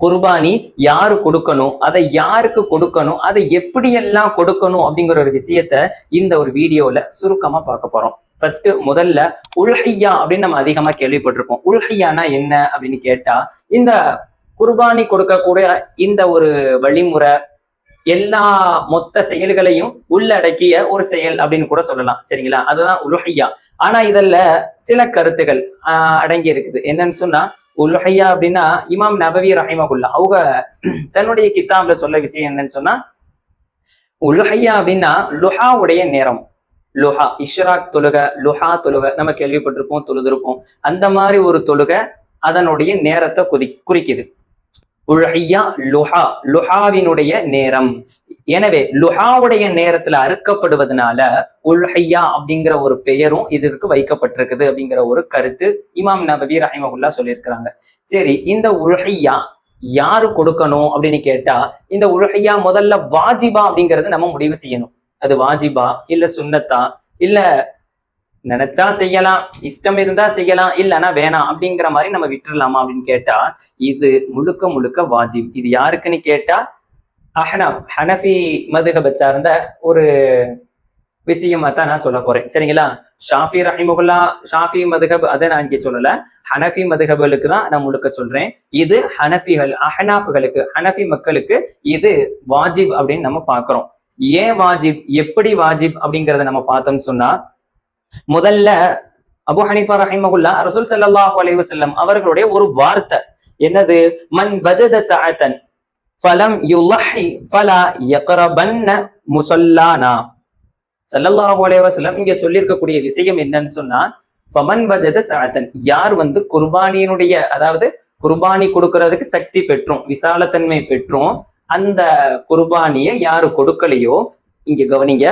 குர்பானி யாரு கொடுக்கணும் அதை யாருக்கு கொடுக்கணும் அதை எப்படியெல்லாம் கொடுக்கணும் அப்படிங்கிற ஒரு விஷயத்த இந்த ஒரு வீடியோல சுருக்கமா பார்க்க போறோம். ஃபர்ஸ்ட் முதல்ல உல்ஹையா அப்படின்னு நம்ம அதிகமா கேள்விப்பட்டிருப்போம். உல்ஹையானா என்ன அப்படின்னு கேட்டா இந்த குர்பானி கொடுக்கக்கூடிய இந்த ஒரு வழிமுறை எல்லா மொத்த செயல்களையும் உள்ளடக்கிய ஒரு செயல் அப்படின்னு கூட சொல்லலாம். சரிங்களா? அதுதான் உலுஹையா. ஆனா இதுல சில கருத்துகள் அடங்கி இருக்குது. என்னன்னு சொன்னா உல்ஹையா அப்படின்னா இமாம் நபவி ரஹிமகுல்லா. அவங்க தன்னுடைய கித்தாப்ல சொல்ல விஷயம் என்னன்னு சொன்னா உலுஹையா அப்படின்னா லுஹாவுடைய நேரம். லுஹா இஷ்ராக் தொழுக லுஹா தொழுக. நம்ம கேள்விப்பட்டிருப்போம் தொழுதிருப்போம். அந்த மாதிரி ஒரு தொழுக அதனுடைய நேரத்தை குதி குறிக்குது. உல்ஹையா லுஹா லுஹாவினுடைய நேரம். எனவே லுஹாவுடைய நேரத்துல அறுக்கப்படுவதனால உல்ஹையா அப்படிங்கிற ஒரு பெயரும் இதற்கு வைக்கப்பட்டிருக்குது அப்படிங்கிற ஒரு கருத்து இமாம் நபி ரஹிமகுல்லா சொல்லியிருக்கிறாங்க. சரி இந்த உல்ஹையா யாரு கொடுக்கணும் அப்படின்னு கேட்டா இந்த உல்ஹையா முதல்ல வாஜிபா அப்படிங்கறது நம்ம முடிவு செய்யணும். அது வாஜிபா இல்ல சுண்ணத்தா இல்ல நினைச்சா செய்யலாம் இஷ்டம் இருந்தா செய்யலாம் இல்லைன்னா வேணாம் அப்படிங்கிற மாதிரி நம்ம விட்டுடலாமா அப்படின்னு கேட்டா இது முழுக்க முழுக்க வாஜிப். இது யாருக்குன்னு கேட்டா அஹனாஃப் ஹனஃபி மதுகபை சார்ந்த ஒரு விஷயமா தான் நான் சொல்ல போறேன். சரிங்களா? ஷாஃபி ரஹிமுல்லா ஷாஃபி மதுகப் அதை நான் இங்கே சொல்லல. ஹனஃபி மதுகபுகளுக்கு தான் நான் முழுக்க சொல்றேன். இது ஹனஃபிகள் அஹனாஃப்களுக்கு ஹனஃபி மக்களுக்கு இது வாஜிப் அப்படின்னு நம்ம பார்க்கிறோம். ஏன் வாஜிப் எப்படி வாஜிப் அப்படிங்கிறத நம்ம பார்த்தோம்னு சொன்னா முதல்ல அபு ஹனிஃபா ரஹிமகுல்லா ரசூல் சல்லாஹூ அலைஹி வஸல்லம் அவர்களுடைய ஒரு வார்த்தை. என்னது? மன் வஜத ஃபலம் யுலஹி ஃபலா யக்ரபன்ன முசல்லானா சல்லல்லாஹு அலைஹி வஸல்லம் இங்க சொல்லியிருக்கக்கூடிய விஷயம் என்னன்னு சொன்னா ஃபமன் வஜத சஅதன். யார் வந்து குர்பானியினுடைய அதாவது குர்பானி கொடுக்கறதுக்கு சக்தி பெற்றும் விசாலத்தன்மை பெற்றும் அந்த குர்பானியை யாரு கொடுக்கலையோ இங்க கவனிங்க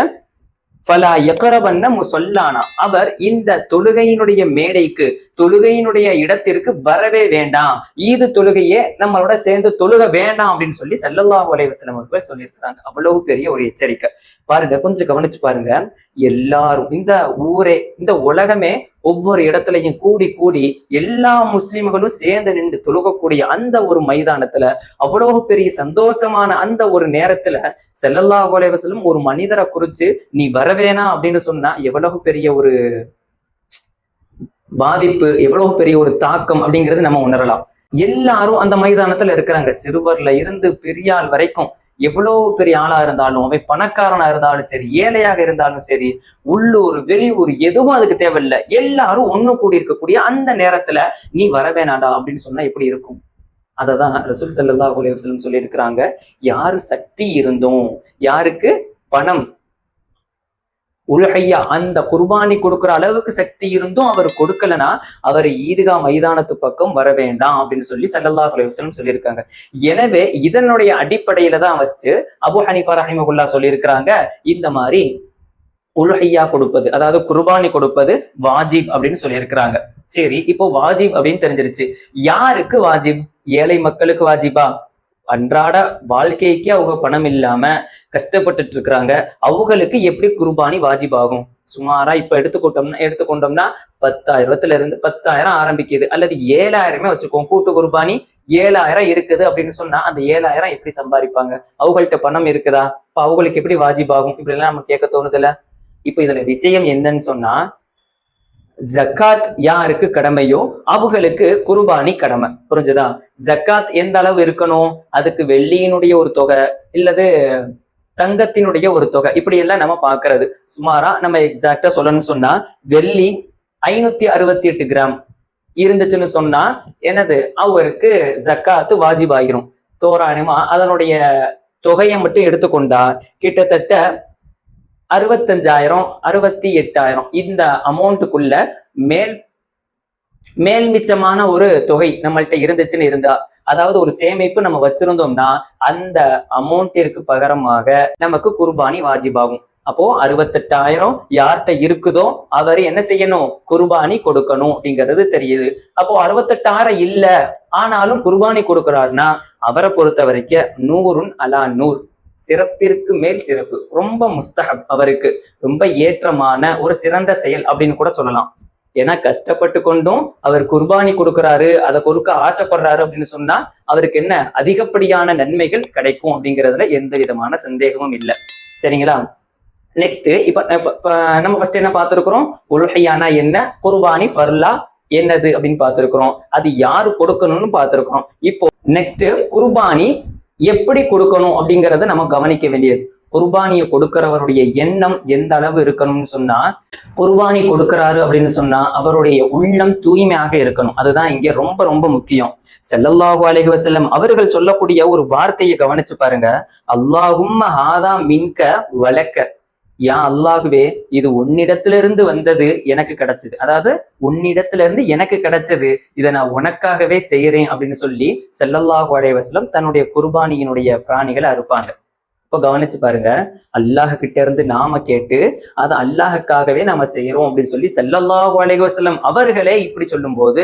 ஃபலா எக்கரவன்ன முசொல்லானா. அவர் இந்த தொழுகையினுடைய மேடைக்கு தொழுகையினுடைய இடத்திற்கு வரவே வேண்டாம். ஈது தொழுகையே நம்மளோட சேர்ந்து தொழுக வேண்டாம் அப்படின்னு சொல்லி செல்லல்லா உலக வஸல்லம் அவர்கள் சொல்லியிருக்கிறாங்க. அவ்வளவு பெரிய ஒரு எச்சரிக்கை. பாருங்க கொஞ்சம் கவனிச்சு பாருங்க. எல்லாரும் இந்த ஊரே இந்த உலகமே ஒவ்வொரு இடத்துலயும் கூடி கூடி எல்லா முஸ்லிம்களும் சேர்ந்து நின்று தொழுகக்கூடிய அந்த ஒரு மைதானத்துல அவ்வளவு பெரிய சந்தோஷமான அந்த ஒரு நேரத்துல செல்லல்லா அலைஹி ஒரு மனிதரை குறிச்சு நீ வரவேணா அப்படின்னு சொன்னா எவ்வளவு பெரிய ஒரு பாதிப்பு எவ்வளவு பெரிய ஒரு தாக்கம் அப்படிங்கிறது நம்ம உணரலாம். எல்லாரும் அந்த மைதானத்துல இருக்கிறாங்க. சிறுவர்ல இருந்து பெரியாள் வரைக்கும் எவ்வளவு பெரிய ஆளா இருந்தாலும் அவன் பணக்காரனா இருந்தாலும் சரி ஏழையாக இருந்தாலும் சரி உள்ளூர் வெளியூர் எதுவும் அதுக்கு தேவையில்லை. எல்லாரும் ஒண்ணு கூடி இருக்கக்கூடிய அந்த நேரத்துல நீ வரவேணாடா அப்படின்னு சொன்னா எப்படி இருக்கும்? அததான் ரசூல் ஸல்லல்லாஹு அலைஹி வஸல்லம் சொல்லியிருக்கிறாங்க. யாரு சக்தி இருந்தும் யாருக்கு பணம் உலகையா அந்த குர்பானி கொடுக்கிற அளவுக்கு சக்தி இருந்தும் அவர் கொடுக்கலனா அவர் ஈதுகா மைதானத்து பக்கம் வர வேண்டாம் அப்படின்னு சொல்லி சல்லல்லா அலைஹி சொல்லியிருக்காங்க. எனவே இதனுடைய அடிப்படையில தான் வச்சு அபு ஹனிஃபா ரஹிமகுல்லா சொல்லியிருக்கிறாங்க இந்த மாதிரி உலகையா கொடுப்பது அதாவது குர்பானி கொடுப்பது வாஜிப் அப்படின்னு சொல்லியிருக்கிறாங்க. சரி இப்போ வாஜிப் அப்படின்னு தெரிஞ்சிருச்சு. யாருக்கு வாஜிப்? ஏழை மக்களுக்கு வாஜிபா அன்றாட வாழ்க்கைக்கு அவங்க பணம் இல்லாம கஷ்டப்பட்டுட்டு இருக்கிறாங்க அவங்களுக்கு எப்படி குர்பானி வாஜிபாகும்? சுமாரா இப்ப எடுத்துக்கொண்டோம்னா எடுத்துக்கொண்டோம்னா பத்தாயிரத்துல இருந்து பத்தாயிரம் ஆரம்பிக்குது. அல்லது ஏழாயிரமே வச்சுக்கோம் கூட்டு குர்பானி ஏழாயிரம் இருக்குது அப்படின்னு சொன்னா அந்த ஏழாயிரம் எப்படி சம்பாதிப்பாங்க? அவங்கள்ட்ட பணம் இருக்குதா? இப்ப அவங்களுக்கு எப்படி வாஜிப் ஆகும் இப்படி எல்லாம் நம்ம கேட்க தோணுதுல இப்ப இதுல விஷயம் என்னன்னு சொன்னா ஜக்காத் யாருக்கு கடமையோ அவங்களுக்கு குர்பானி கடமை. புரிஞ்சுதா? ஜக்காத் எந்த அளவு இருக்கணும்? அதுக்கு வெள்ளியினுடைய ஒரு தொகை இல்லது தங்கத்தினுடைய ஒரு தொகை. இப்படி எல்லாம் நம்ம பாக்குறது சுமாரா நம்ம எக்ஸாக்டா சொல்லணும்னு சொன்னா வெள்ளி ஐநூத்தி அறுபத்தி எட்டு கிராம் இருந்துச்சுன்னு சொன்னா என்னது? அவருக்கு ஜக்காத்து வாஜிப் ஆகிரும் தோராயமா அதனுடைய தொகையை மட்டும் எடுத்துக்கொண்டா கிட்டத்தட்ட அறுபத்தஞ்சாயிரம் அறுபத்தி எட்டாயிரம். இந்த அமௌண்ட்டுக்குள்ள மேல் மேல் மிச்சமான ஒரு தொகை நம்மள்ட்ட இருந்துச்சுன்னு இருந்தா அதாவது ஒரு சேமிப்பு நம்ம வச்சிருந்தோம்னா அந்த அமௌண்ட்டிற்கு பகரமாக நமக்கு குர்பானி வாஜிபாகும். அப்போ அறுபத்தெட்டாயிரம் யார்கிட்ட இருக்குதோ அவர் என்ன செய்யணும்? குர்பானி கொடுக்கணும் அப்படிங்கிறது தெரியுது. அப்போ அறுபத்தெட்டாயிரம் இல்ல ஆனாலும் குர்பானி கொடுக்கிறாருன்னா அவரை பொறுத்த வரைக்கும் நூறுன் அலா நூறு சிறப்பிற்கு மேல் சிறப்பு. ரொம்ப முஸ்தஹப் அவருக்கு. ரொம்ப ஏற்றமான ஒரு சிறந்த செயல் அப்படின்னு கூட சொல்லலாம். ஏன்னா கஷ்டப்பட்டு கொண்டும் அவர் குர்பானி கொடுக்கறாரு அதை கொடுக்க ஆசைப்படுறாரு அப்படின்னு சொன்னா அவருக்கு என்ன அதிகப்படியான நன்மைகள் கிடைக்கும் அப்படிங்கிறதுல எந்த விதமான சந்தேகமும் இல்லை. சரிங்களா? நெக்ஸ்ட் இப்ப நம்ம ஃபர்ஸ்ட் என்ன பார்த்திருக்கிறோம்? உலகையானா என்ன? குர்பானி ஃபர்லா என்னது அப்படின்னு பார்த்திருக்கிறோம். அது யாரு கொடுக்கணும்னு பார்த்திருக்கிறோம். இப்போ நெக்ஸ்ட் குர்பானி எப்படி கொடுக்கணும் அப்படிங்கிறத நம்ம கவனிக்க வேண்டியது. குர்பானியை கொடுக்கிறவருடைய எண்ணம் எந்த அளவு இருக்கணும்னு சொன்னா குர்பானி கொடுக்கிறாரு அப்படின்னு சொன்னா அவருடைய உள்ளம் தூய்மையாக இருக்கணும். அதுதான் இங்க ரொம்ப ரொம்ப முக்கியம். செல்லல்லாஹு அலஹி வசல்லம் அவர்கள் சொல்லக்கூடிய ஒரு வார்த்தையை கவனிச்சு பாருங்க. அல்லாஹும் ஹாதா மின்க வழக்க யா அல்லாகுவே இது உன்னிடத்திலிருந்து வந்தது எனக்கு கிடைச்சது. அதாவது உன்னிடத்துல இருந்து எனக்கு கிடைச்சது இதை நான் உனக்காகவே செய்யறேன் அப்படின்னு சொல்லி செல்லல்லாஹு அலைஹி தன்னுடைய குர்பானியினுடைய பிராணிகளை அறுப்பாங்க. இப்போ கவனிச்சு பாருங்க. அல்லாஹ் கிட்ட இருந்து நாம கேட்டு அது அல்லாஹுக்காகவே நாம செய்யறோம் அப்படின்னு சொல்லி செல்லல்லாஹு அலைஹி அவர்களே இப்படி சொல்லும்போது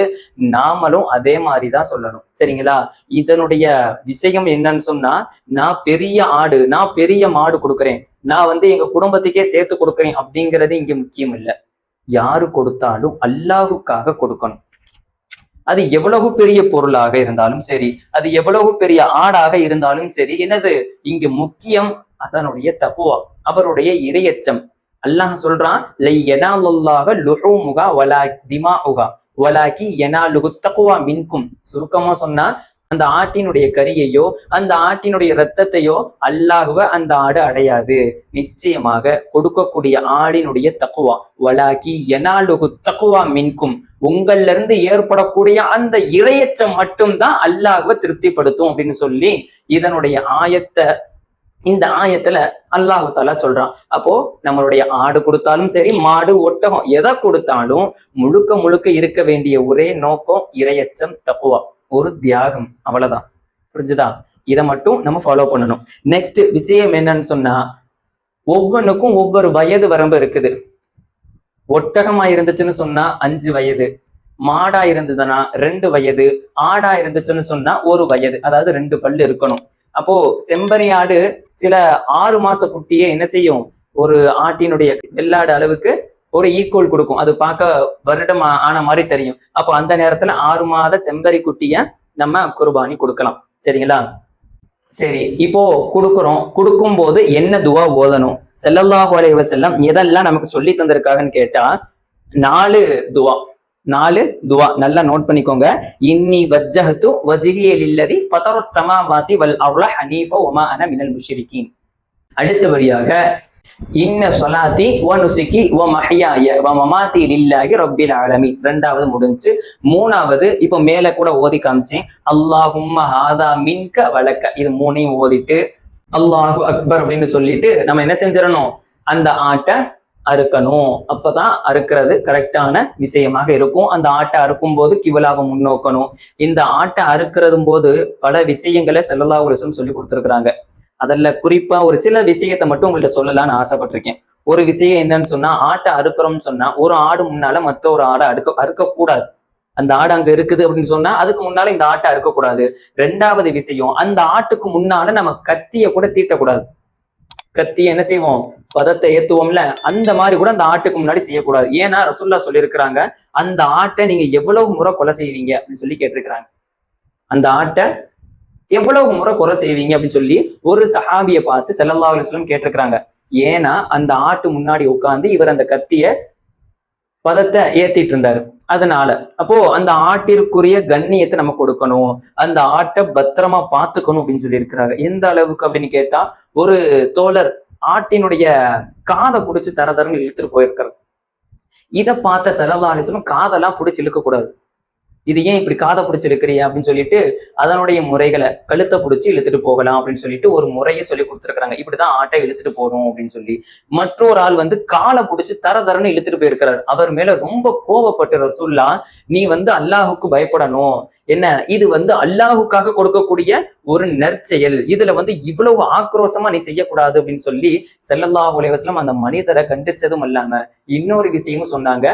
நாமளும் அதே மாதிரி தான் சொல்லணும். சரிங்களா? இதனுடைய விஷயம் என்னன்னு சொன்னா நான் பெரிய ஆடு நான் பெரிய மாடு கொடுக்குறேன். நான் வந்து எங்க குடும்பத்துக்கே சேர்த்து கொடுக்குறேன் அப்படிங்கிறது இங்க முக்கியம் இல்லை. யாரு கொடுத்தாலும் அல்லாஹுக்காக கொடுக்கணும். அது எவ்வளவு பெரிய பொருளாக இருந்தாலும் சரி அது எவ்வளவு பெரிய ஆடாக இருந்தாலும் சரி என்னது? இங்கு முக்கியம் அதனுடைய தப்புவா அவருடைய இரையச்சம். அல்லாஹ் சொல்றான் லை யனாலுல்லாஹ லுஹூமுகா வலா திமாஉகா வலாக்கி யனாலுகு தக்குவா மின்கும். சுருக்கமா சொன்னா அந்த ஆட்டினுடைய கரியையோ அந்த ஆட்டினுடைய ரத்தத்தையோ அல்லாஹுவ அந்த ஆடு அடையாது. நிச்சயமாக கொடுக்கக்கூடிய ஆடினுடைய தக்குவா. வலாக்கி எனாலுகு தக்குவா மின்கும். உங்கள்ல இருந்து ஏற்படக்கூடிய அந்த இரையச்சம் மட்டும்தான் அல்லாஹுவ திருப்திப்படுத்தும் அப்படின்னு சொல்லி இதனுடைய ஆயத்தை இந்த ஆயத்துல அல்லாஹு தாலா சொல்றான். அப்போ நம்மளுடைய ஆடு கொடுத்தாலும் சரி மாடு ஒட்டகம் எதை கொடுத்தாலும் முழுக்க முழுக்க இருக்க வேண்டிய ஒரே நோக்கம் இரையச்சம் தக்குவா. ஒரு தியாகம். அவ்வளவுதான். புரிஞ்சுதா? இதை மட்டும் நம்ம ஃபாலோ பண்ணணும். நெக்ஸ்ட் விஷயம் என்னன்னு சொன்னா ஒவ்வொன்றுக்கும் ஒவ்வொரு வயது வரம்பு இருக்குது. ஒட்டகமா இருந்துச்சுன்னு சொன்னா அஞ்சு வயது. மாடா இருந்ததுன்னா ரெண்டு வயது. ஆடா இருந்துச்சுன்னு சொன்னா ஒரு வயது. அதாவது ரெண்டு பல்லு இருக்கணும். அப்போ செம்பரி ஆடு சில ஆறு மாச குட்டியே என்ன செய்யும்? ஒரு ஆட்டினுடைய வெள்ளாடு அளவுக்கு ஒரு ஈக்குவல் கொடுக்கும். அது பார்க்க வருடம் ஆன மாதிரி தெரியும். அப்போ அந்த நேரத்துல ஆறு மாத செம்பரி குட்டிய நம்ம குர்பானி கொடுக்கலாம். சரிங்களா? சரி இப்போ கொடுக்குறோம். போது என்ன துவா ஓதணும்? செல்லல்லாஹு அலைவ செல்லம் எதெல்லாம் நமக்கு சொல்லி தந்திருக்காங்கன்னு கேட்டா நாலு துவா. நாலு துவா. நல்லா நோட் பண்ணிக்கோங்க. இன்னி வஜ்ஜஹத்து வஜ்ஹிய இல்லதி ஃபதர சமாவாதி வல் அர்ல ஹனீஃபா உமா அன மினல் முஷ்ரிகீன். அடுத்தபடியாக இன்ன சொலாத்தி வ நுசுக்கி வ மஹ்யாய வ மமாத்தி லில்லாஹி ரொப்பில் ஆலமி ரெண்டாவது முடிஞ்சு. மூணாவது இப்போ மேல கூட ஓதி காமிச்சேன். அல்லாஹும் ஹாதா மின்க வழக்க இது மூணையும் ஓதிட்டு அல்லாஹு அக்பர் அப்படின்னு சொல்லிட்டு நம்ம என்ன செஞ்சிடணும்? அந்த ஆட்டை அறுக்கணும். அப்பதான் அறுக்கிறது கரெக்டான விஷயமாக இருக்கும். அந்த ஆட்டை அறுக்கும் போது கிவலாவை முன்னோக்கணும். இந்த ஆட்டை அறுக்கிறது போது பல விஷயங்களை செல்லல்லா உலகம் சொல்லி கொடுத்துருக்குறாங்க. அதில் குறிப்பாக ஒரு சில விஷயத்தை மட்டும் உங்கள்ட்ட சொல்லலாம்னு ஆசைப்பட்டிருக்கேன். ஒரு விஷயம் என்னன்னு சொன்னா ஆட்டை அறுக்கிறோம்னு சொன்னா ஒரு ஆடு முன்னால மற்ற ஒரு ஆடை அறுக்க அறுக்கக்கூடாது. அந்த ஆடு அங்க இருக்குது அப்படின்னு சொன்னா அதுக்கு முன்னால இந்த ஆட்டை அறுக்கக்கூடாது. ரெண்டாவது விஷயம் அந்த ஆட்டுக்கு முன்னால நம்ம கத்திய கூட தீட்டக்கூடாது. கத்தி என்ன செய்வோம்? பதத்தை ஏத்துவோம்ல? அந்த மாதிரி கூட அந்த ஆட்டுக்கு முன்னாடி செய்யக்கூடாது. ஏன்னா ரசுல்லா சொல்லியிருக்கிறாங்க அந்த ஆட்டை நீங்க எவ்வளவு முறை கொலை செய்வீங்க அப்படின்னு சொல்லி கேட்டிருக்கிறாங்க. அந்த ஆட்டை எவ்வளவு முறை குறை செய்வீங்க அப்படின்னு சொல்லி ஒரு சஹாபியை பார்த்து செல்லல்லா அலுவலம் கேட்டிருக்கிறாங்க. ஏன்னா அந்த ஆட்டு முன்னாடி உட்கார்ந்து இவர் அந்த கத்திய பதத்தை ஏத்திட்டு இருந்தாரு. அதனால அப்போ அந்த ஆட்டிற்குரிய கண்ணியத்தை நம்ம கொடுக்கணும். அந்த ஆட்டை பத்திரமா பார்த்துக்கணும் அப்படின்னு சொல்லி இருக்கிறாங்க எந்த அளவுக்கு அப்படின்னு கேட்டா ஒரு தோழர் ஆட்டினுடைய காதை பிடிச்சி தர தரன்னு இழுத்துட்டு போயிருக்காரு. இதை பார்த்த செலவாலிசனும் காதெல்லாம் பிடிச்சி இழுக்க கூடாது இது ஏன் இப்படி காதை பிடிச்சி அப்படின்னு சொல்லிட்டு அதனுடைய முறைகளை கழுத்தை பிடிச்சி இழுத்துட்டு போகலாம் அப்படின்னு சொல்லிட்டு ஒரு முறையை சொல்லி கொடுத்துருக்காங்க இப்படிதான் ஆட்டை இழுத்துட்டு போறோம் அப்படின்னு சொல்லி. மற்றொரு ஆள் வந்து காலை பிடிச்சி தர தரன்னு இழுத்துட்டு போயிருக்கிறார். அவர் மேல ரொம்ப கோபப்பட்ட ரசூல்லா நீ வந்து அல்லாஹுக்கு பயப்படணும். என்ன? இது வந்து அல்லாஹுக்காக கொடுக்கக்கூடிய ஒரு நற்செயல். இதுல வந்து இவ்வளவு ஆக்ரோஷமா நீ செய்யக்கூடாது அப்படின்னு சொல்லி செல்லல்லா உலகம் அந்த மனிதரை கண்டிச்சதும் இல்லாம இன்னொரு விஷயமும் சொன்னாங்க.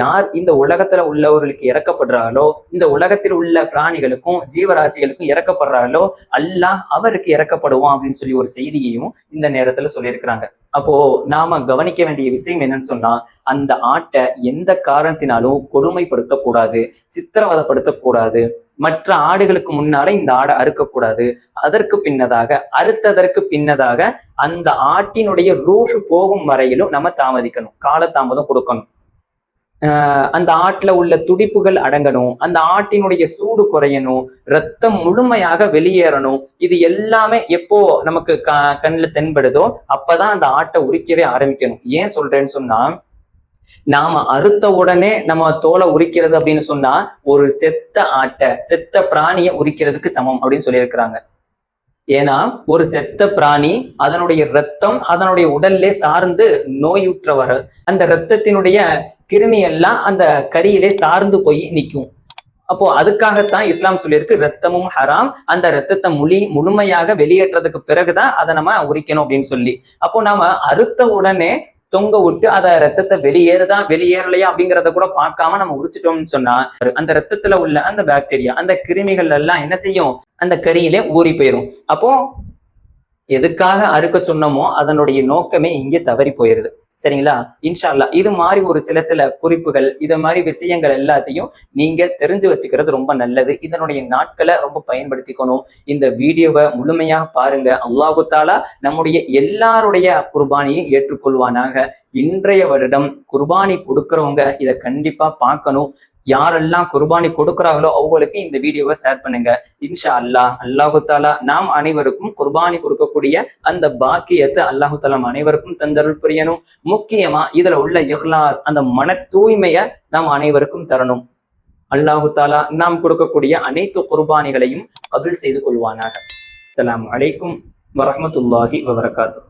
யார் இந்த உலகத்துல உள்ளவர்களுக்கு இறக்கப்படுறாங்களோ இந்த உலகத்தில் உள்ள பிராணிகளுக்கும் ஜீவராசிகளுக்கும் இறக்கப்படுறாங்களோ அல்லாஹ் அவருக்கு இறக்கப்படுவான் அப்படின்னு சொல்லி ஒரு செய்தியையும் இந்த நேரத்துல சொல்லியிருக்கிறாங்க. அப்போ நாம கவனிக்க வேண்டிய விஷயம் என்னன்னு சொன்னா அந்த ஆட்டை எந்த காரணத்தினாலும் கொடுமைப்படுத்தக்கூடாது சித்திரவதப்படுத்தக்கூடாது மற்ற ஆடுகளுக்கு முன்னால இந்த ஆடை அறுக்கக்கூடாது. அதற்கு பின்னதாக அறுத்ததற்கு பின்னதாக அந்த ஆட்டினுடைய ரூஹ் போகும் வரையிலும் நம்ம தாமதிக்கணும். காலதாமதம் கொடுக்கணும். ஆஹ் அந்த ஆட்டுல உள்ள துடிப்புகள் அடங்கணும். அந்த ஆட்டினுடைய சூடு குறையணும். ரத்தம் முழுமையாக வெளியேறணும். இது எல்லாமே எப்போ நமக்கு க கண்ணுல தென்படுதோ அப்பதான் அந்த ஆட்டை உரிக்கவே ஆரம்பிக்கணும். ஏன் சொல்றேன்னு சொன்னா நாம அறுத்த உடனே நம்ம தோலை உரிக்கிறது அப்படின்னு சொன்னா ஒரு செத்த ஆட்டை செத்த பிராணியை உரிக்கிறதுக்கு சமம் அப்படின்னு சொல்லியிருக்கிறாங்க. ஏன்னா ஒரு செத்த பிராணி அதனுடைய ரத்தம் அதனுடைய உடல்ல சார்ந்து நோயுற்றவர். அந்த ரத்தத்தினுடைய கிருமி எல்லாம் அந்த கரியிலே சார்ந்து போய் நிற்கும். அப்போ அதுக்காகத்தான் இஸ்லாம் சொல்லியிருக்கு ரத்தமும் ஹராம் அந்த ரத்தத்தை முழி முழுமையாக வெளியேற்றதுக்கு பிறகுதான் அதை நம்ம உரிக்கணும் அப்படின்னு சொல்லி. அப்போ நாம அறுத்த உடனே தொங்க விட்டு அதை ரத்தத்தை வெளியேறுதா வெளியேறலையா அப்படிங்கிறத கூட பார்க்காம நம்ம உரிச்சிட்டோம்னு சொன்னா அந்த ரத்தத்துல உள்ள அந்த பாக்டீரியா அந்த கிருமிகள் எல்லாம் என்ன செய்யும்? அந்த கரியிலே ஊறி போயிரும். அப்போ எதுக்காக அறுக்க சொன்னோமோ அதனுடைய நோக்கமே இங்கே தவறி போயிருது. சரிங்களா? இன்ஷால்லா இது மாதிரி ஒரு சில சில குறிப்புகள் இது மாதிரி விஷயங்கள் எல்லாத்தையும் நீங்க தெரிஞ்சு வச்சுக்கிறது ரொம்ப நல்லது. இதனுடைய நாட்களை ரொம்ப பயன்படுத்திக்கணும். இந்த வீடியோவை முழுமையாக பாருங்க. அல்லாஹு தாலா நம்முடைய எல்லாருடைய குர்பானியும் ஏற்றுக்கொள்வானாக. இன்றைய வருடம் குர்பானி கொடுக்கறவங்க இதை கண்டிப்பா பார்க்கணும். யாரெல்லாம் குர்பானி கொடுக்குறாங்களோ அவங்களுக்கு இந்த வீடியோவை ஷேர் பண்ணுங்க. இன்ஷா அல்லாஹ் அல்லாஹு தாலா நாம் அனைவருக்கும் குர்பானி கொடுக்கக்கூடிய அந்த பாக்கியத்தை அல்லாஹு தாலா அனைவருக்கும் தந்தருள் புரியணும். முக்கியமா இதுல உள்ள இஹ்லாஸ் அந்த மன தூய்மையை நாம் அனைவருக்கும் தரணும். அல்லாஹு தாலா நாம் கொடுக்கக்கூடிய அனைத்து குர்பானிகளையும் கபில் செய்து கொள்வானாக. அலாம் அலைக்கும் வரமத்துல்லாஹி வபரகாத்து